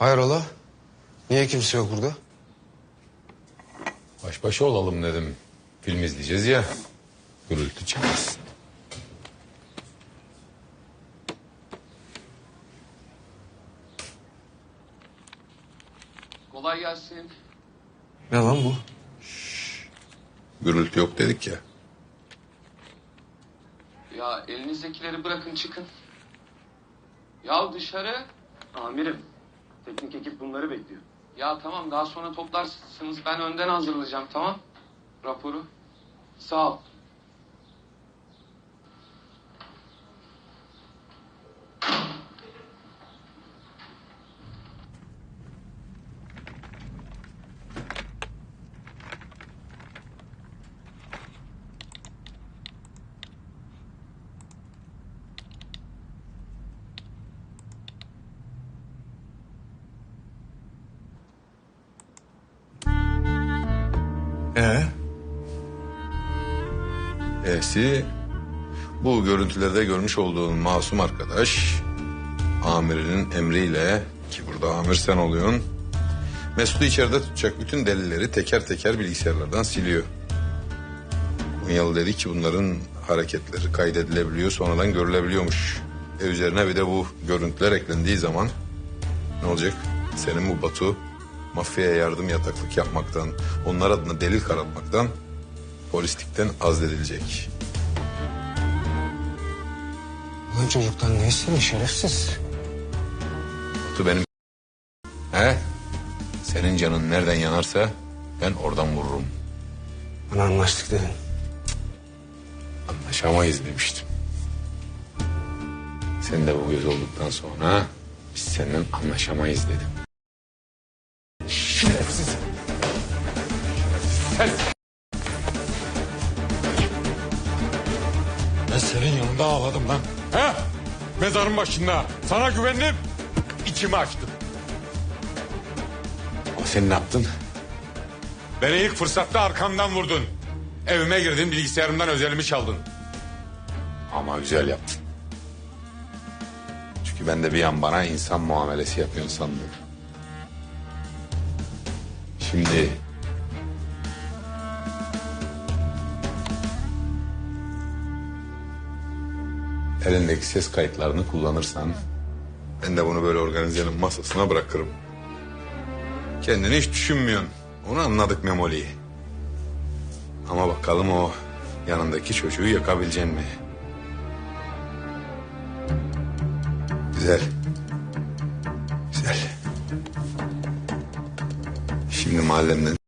Hayrola? Niye kimse yok burada? Baş başa olalım dedim. Film izleyeceğiz ya. Gürültü çıkmasın. Kolay gelsin. Ne lan bu? Gürültü yok dedik ya. Ya elinizdekileri bırakın çıkın. Ya dışarı. Amirim, teknik ekip bunları bekliyor. Ya tamam daha sonra toplarsınız. Ben önden hazırlayacağım tamam. Raporu. Sağ ol. Ee? E'si bu görüntülerde görmüş olduğun masum arkadaş amirinin emriyle ki burada amir sen oluyorsun. Mesut'u içeride tutacak bütün delilleri teker teker bilgisayarlardan siliyor. Bunyalı dedi ki bunların hareketleri kaydedilebiliyor sonradan görülebiliyormuş. E üzerine bir de bu görüntüler eklendiği zaman ne olacak? Senin bu Batu mafyaya yardım yataklık yapmaktan, onlar adına delil karartmaktan polislikten azledilecek. Lan çocuktan ne istedin şerefsiz? Batu benim... He? Senin canın nereden yanarsa ben oradan vururum. Bana anlaştık dedin. Anlaşamayız demiştim. Sen de bu göz olduktan sonra biz seninle anlaşamayız dedim. Sen... Ben senin yanında ağladım lan. He? Mezarın başında. Sana güvendim. içimi açtım. Ama sen ne yaptın? Beni ilk fırsatta arkamdan vurdun. Evime girdin bilgisayarımdan özelimi çaldın. Ama güzel yaptın. Çünkü ben de bir an bana insan muamelesi yapıyorsun sandım. Şimdi... Elindeki ses kayıtlarını kullanırsan... Ben de bunu böyle organizenin masasına bırakırım. Kendini hiç düşünmüyorsun. Onu anladık Memoli'yi. Ama bakalım o yanındaki çocuğu yakabilecek mi? Güzel. Güzel. Şimdi mahallemden